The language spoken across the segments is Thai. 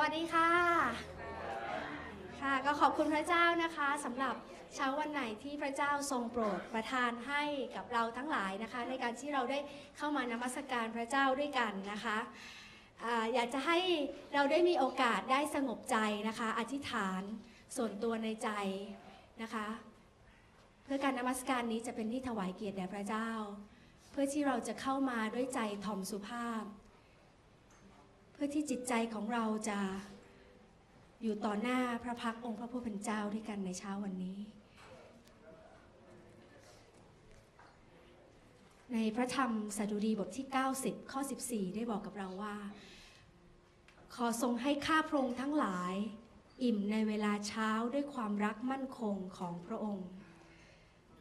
วัสดีค่ะ ค่ะก็ขอบคุณพระเจ้านะคะสำหรับเช้าวันไหนที่พระเจ้าทรงโปรดประทานให้กับเราทั้งหลายนะคะ ในการที่เราได้เข้ามานมัสการพระเจ้าด้วยกันนะคะอาอยากจะให้เราได้มีโอกาสได้สงบใจนะคะ อธิษฐานส่วนตัวในใจนะคะ เพื่อการนมัสการนี้จะเป็นที่ถวายเกียรติแด่พระเจ้า เพื่อที่เราจะเข้ามาด้วยใจถ่อมสุภาพ เพื่อที่จิตใจของเราจะอยู่ต่อหน้าพระพักองค์พระผู้เป็นเจ้าด้วยกันในเช้าวันนี้ ในพระธรรมสดุดีบทที่ 90 ข้อ 14 ได้บอกกับเราว่า ขอทรงให้ข้าพระองค์ทั้งหลาย อิ่มในเวลาเช้าด้วยความรักมั่นคงของพระองค์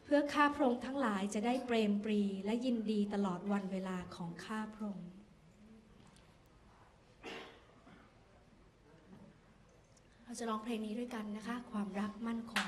เพื่อข้าพระองค์ทั้งหลายจะได้เปรมปรีและยินดีตลอดวันเวลาของข้าพระองค์ เราจะร้องเพลงนี้ด้วยกันนะคะ ความรักมั่นคง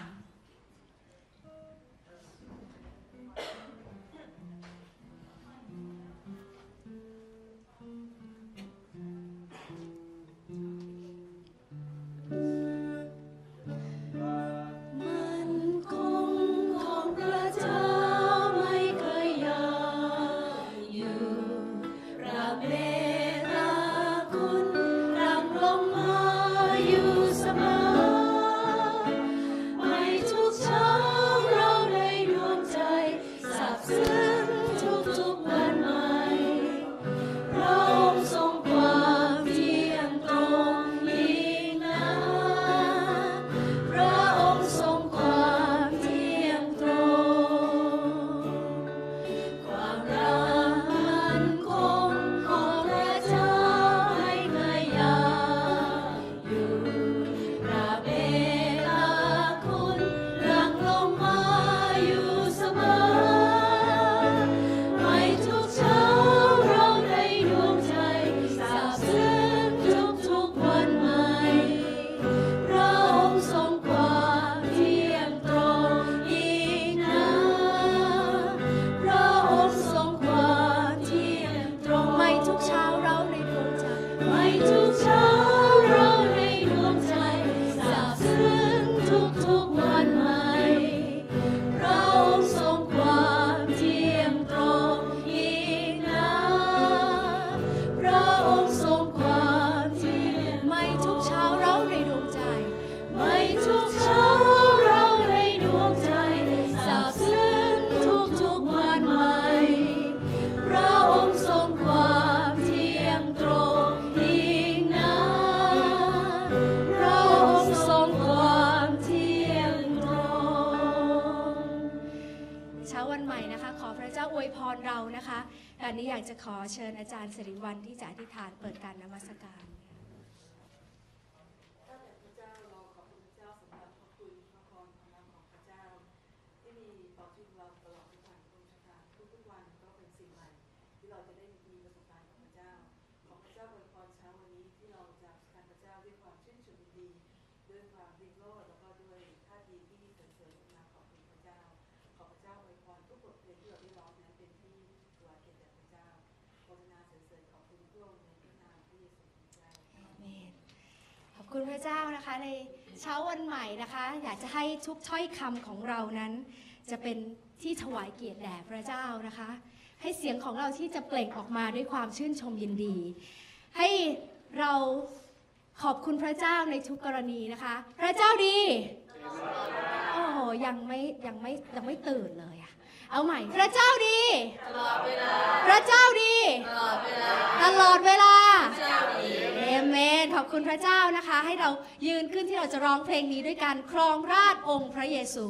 สิริวันที่จะอธิษฐานเปิดการนมัสการข้าแต่พระเจ้าราขอพระเจ้าสำหรับพระคุณพระพรของพระเจ้าที่มีต่อชีวิตเราตลอดทุกวันพระองค์เจ้าค่ะทุกวันก็เป็นสิ่งใหม่ที่เราจะได้มี อบคุณพระเจ้านะคะในเช้าวันใหม่นะคะ อยากจะให้ทุกถ้อยคำของเรานั้น จะเป็นที่ถวายเกียรติแด่พระเจ้านะคะ ให้เสียงของเราที่จะเปล่งออกมาด้วยความชื่นชมยินดี ให้เราขอบคุณพระเจ้าในทุกกรณีนะคะ พระเจ้าดี โอ้โหยังไม่ยังไม่ยังไม่ตื่นเลยอะเอาใหม่ พระเจ้าดี ตลอดเวลา พระเจ้าดี ตลอดเวลา ตลอดเวลาเจ้าดีเอเมน ขอบคุณพระเจ้านะคะ ให้เรายืนขึ้นที่เราจะร้องเพลงนี้ด้วยกันครองราชองค์พระเยซู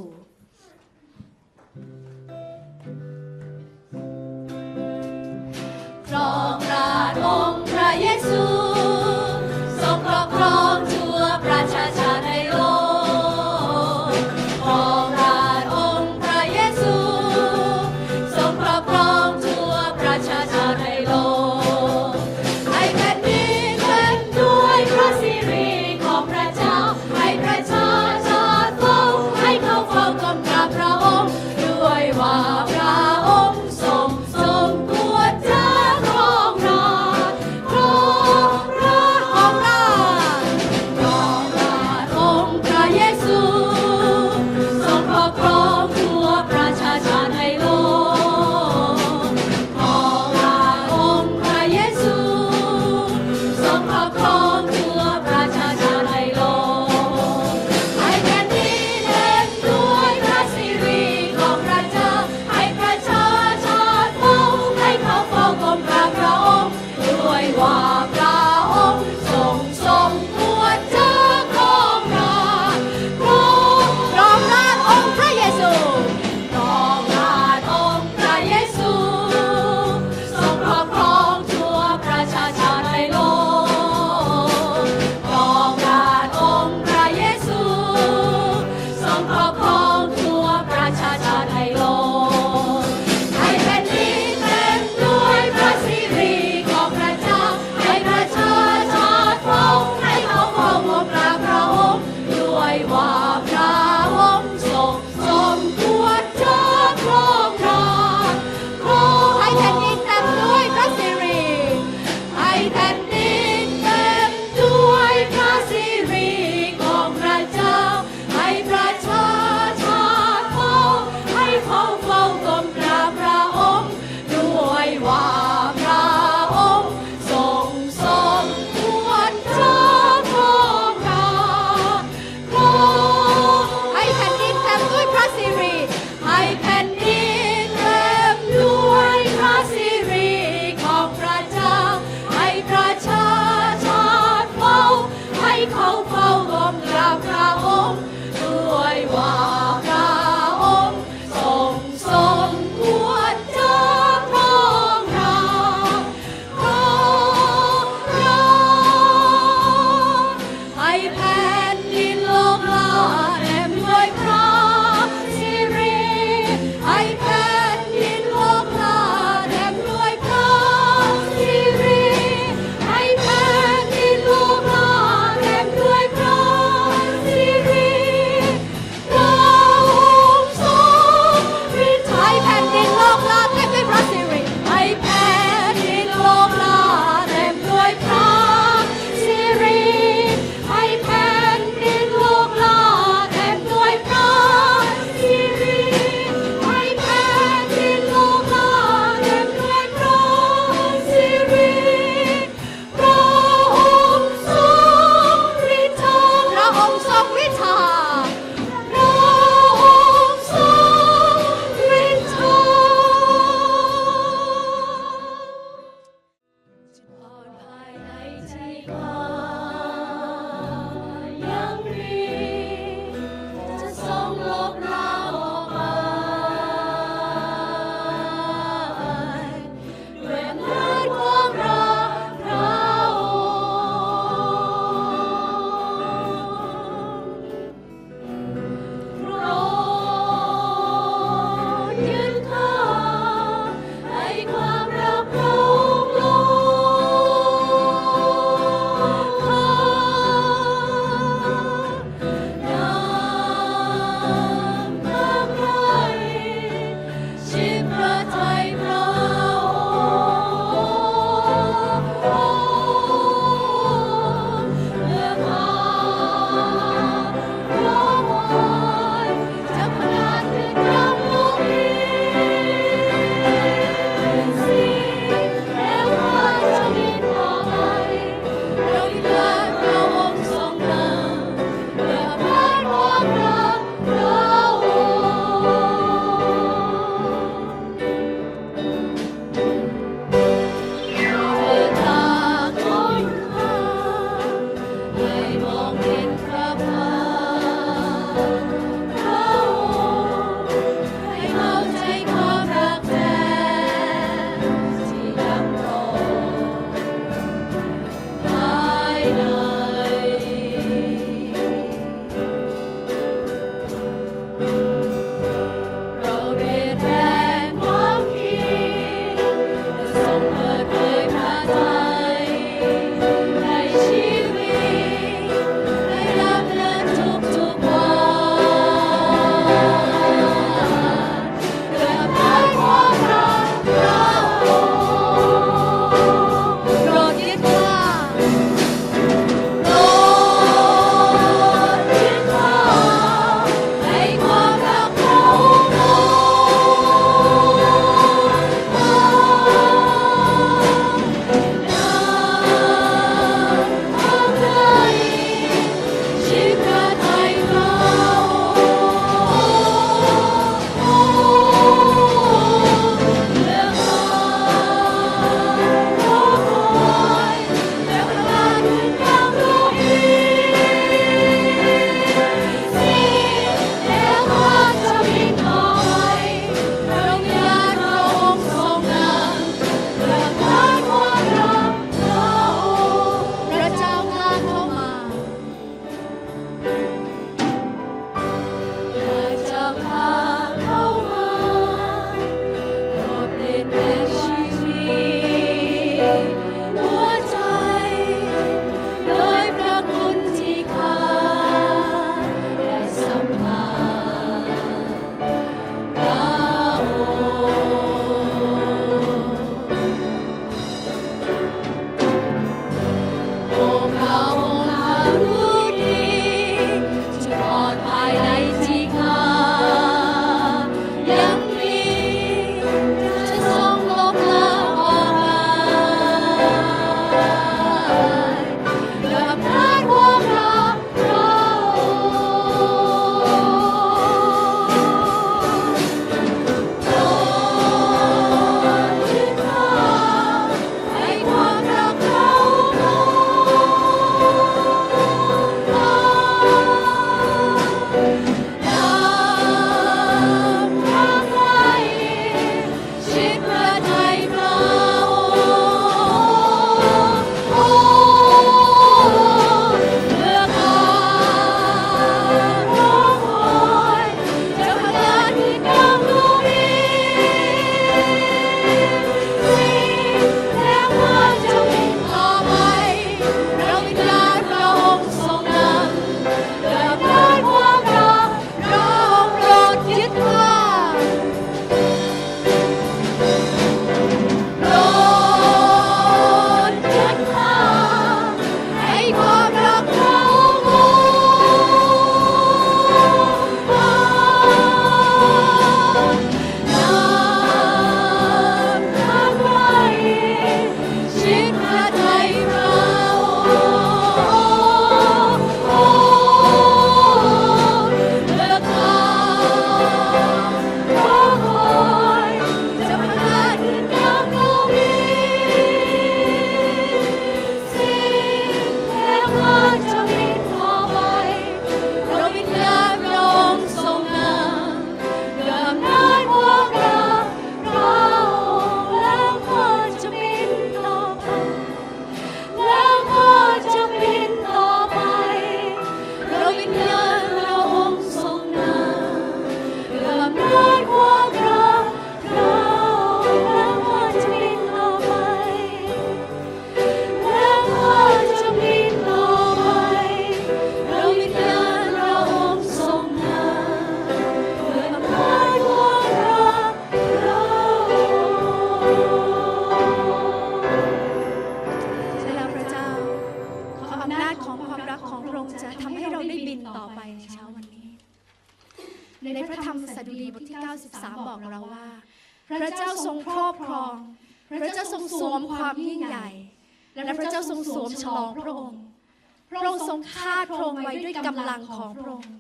คาพระองค์ไว้ด้วยกำลังของพระองค์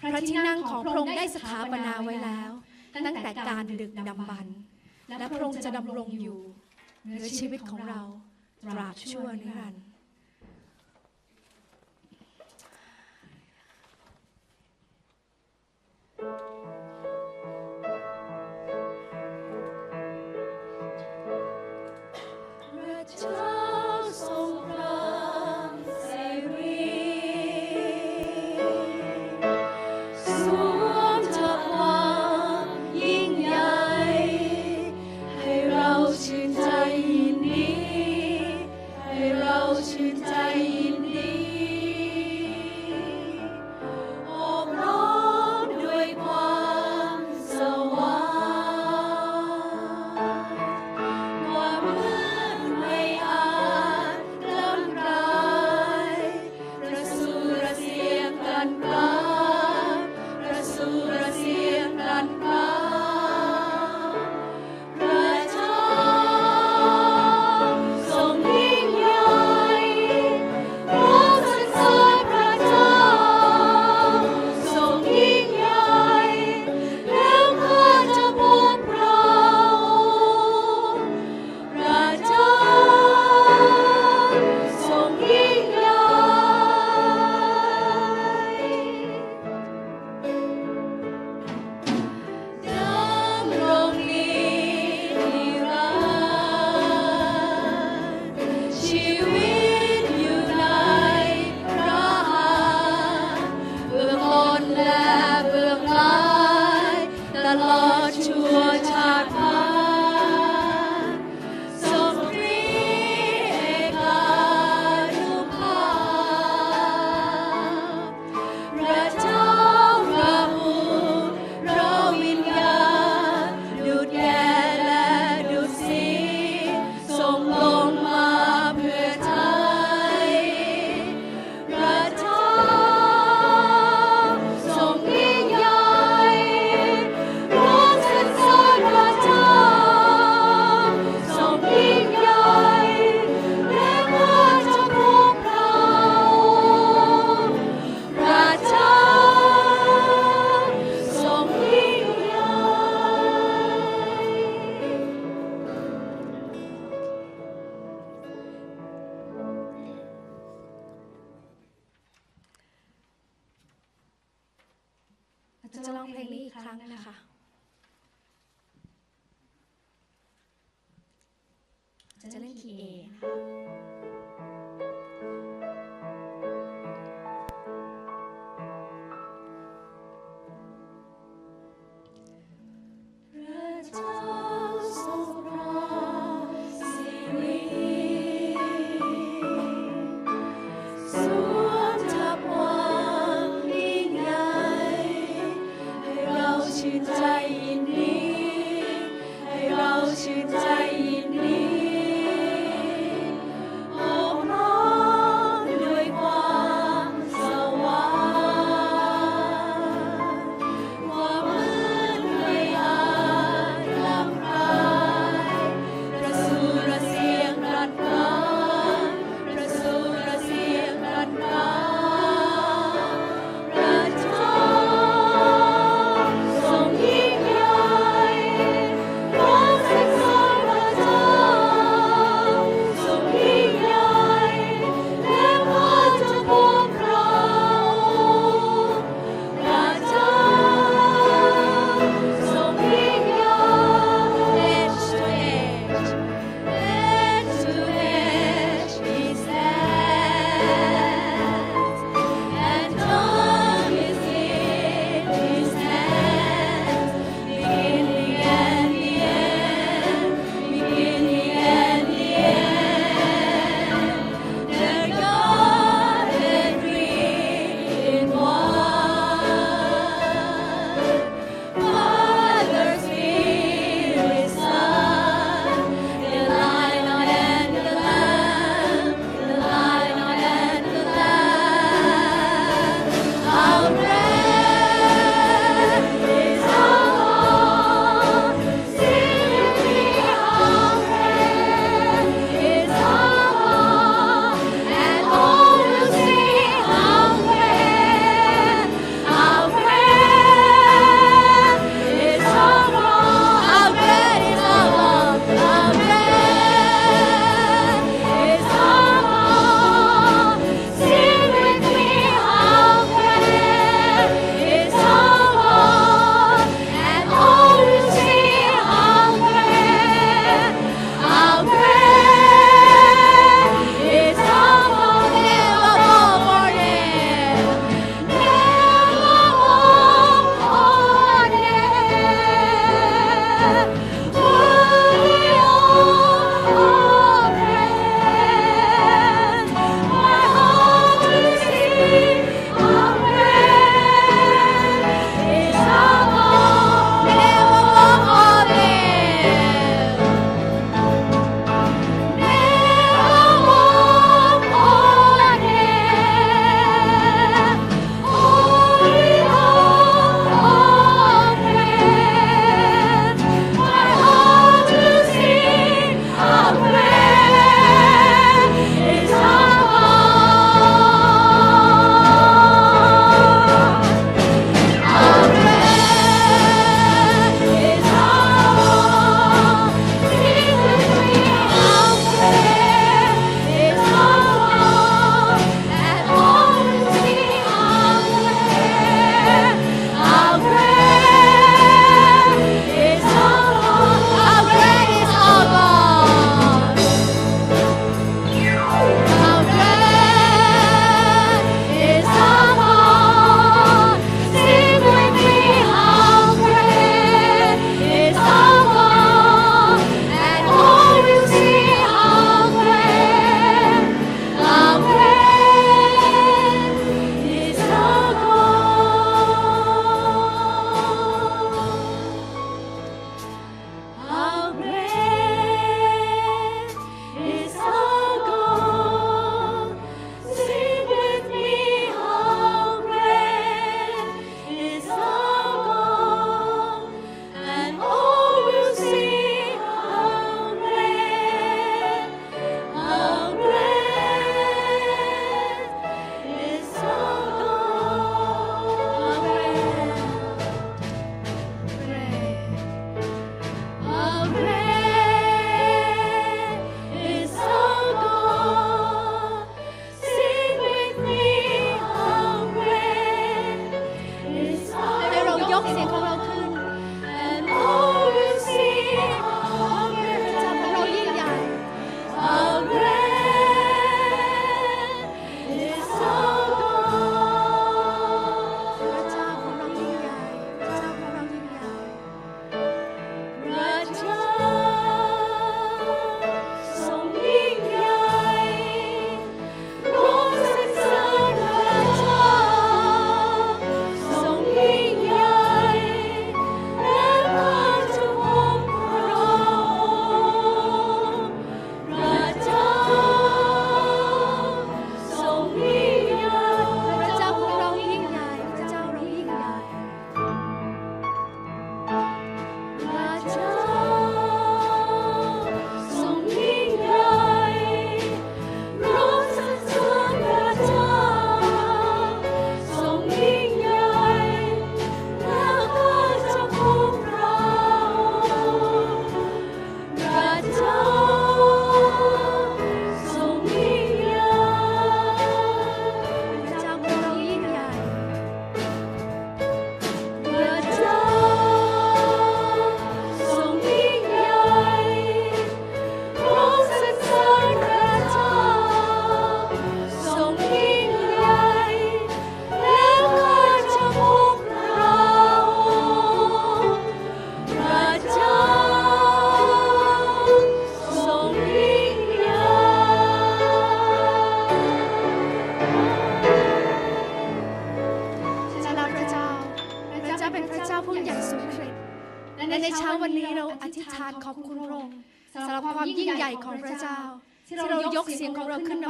พระที่นั่งของพระองค์ได้สถาปนาไว้แล้ว ตั้งแต่การดึกดำบรรและพระองค์จะดำรงอยู่เหนือชีวิตของเราตราบชั่วนิรันดร์ Thank you.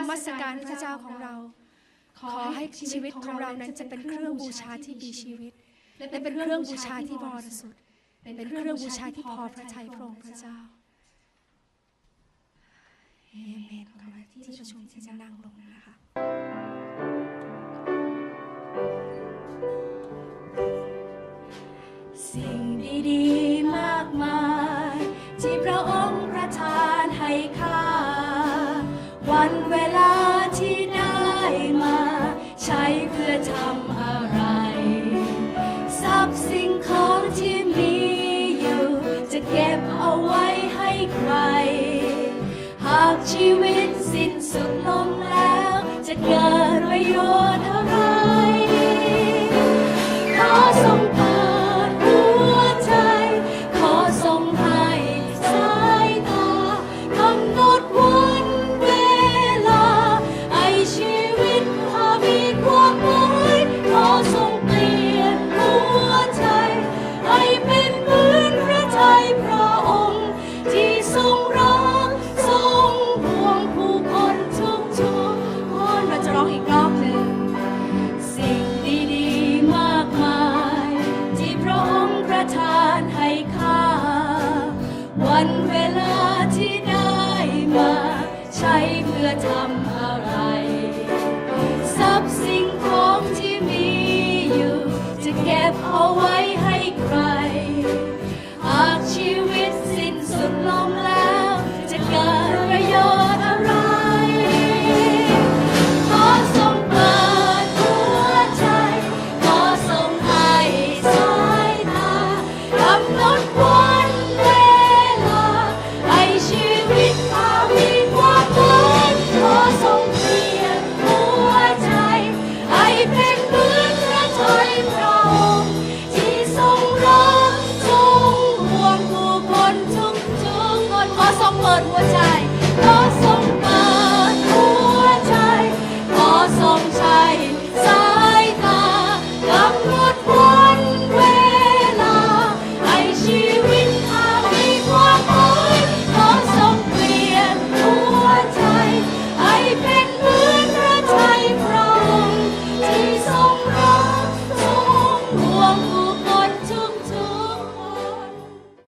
มัสการพระเจ้าของเรา ขอให้ชีวิตของเรานั้นจะเป็นเครื่องบูชาที่มีชีวิต และเป็นเครื่องบูชาที่บริสุทธิ์ เป็นเครื่องบูชาที่พอพระทัยพระองค์พระเจ้าเอเมนขอที่ประชุมที่จะนั่งลงนะคะ You.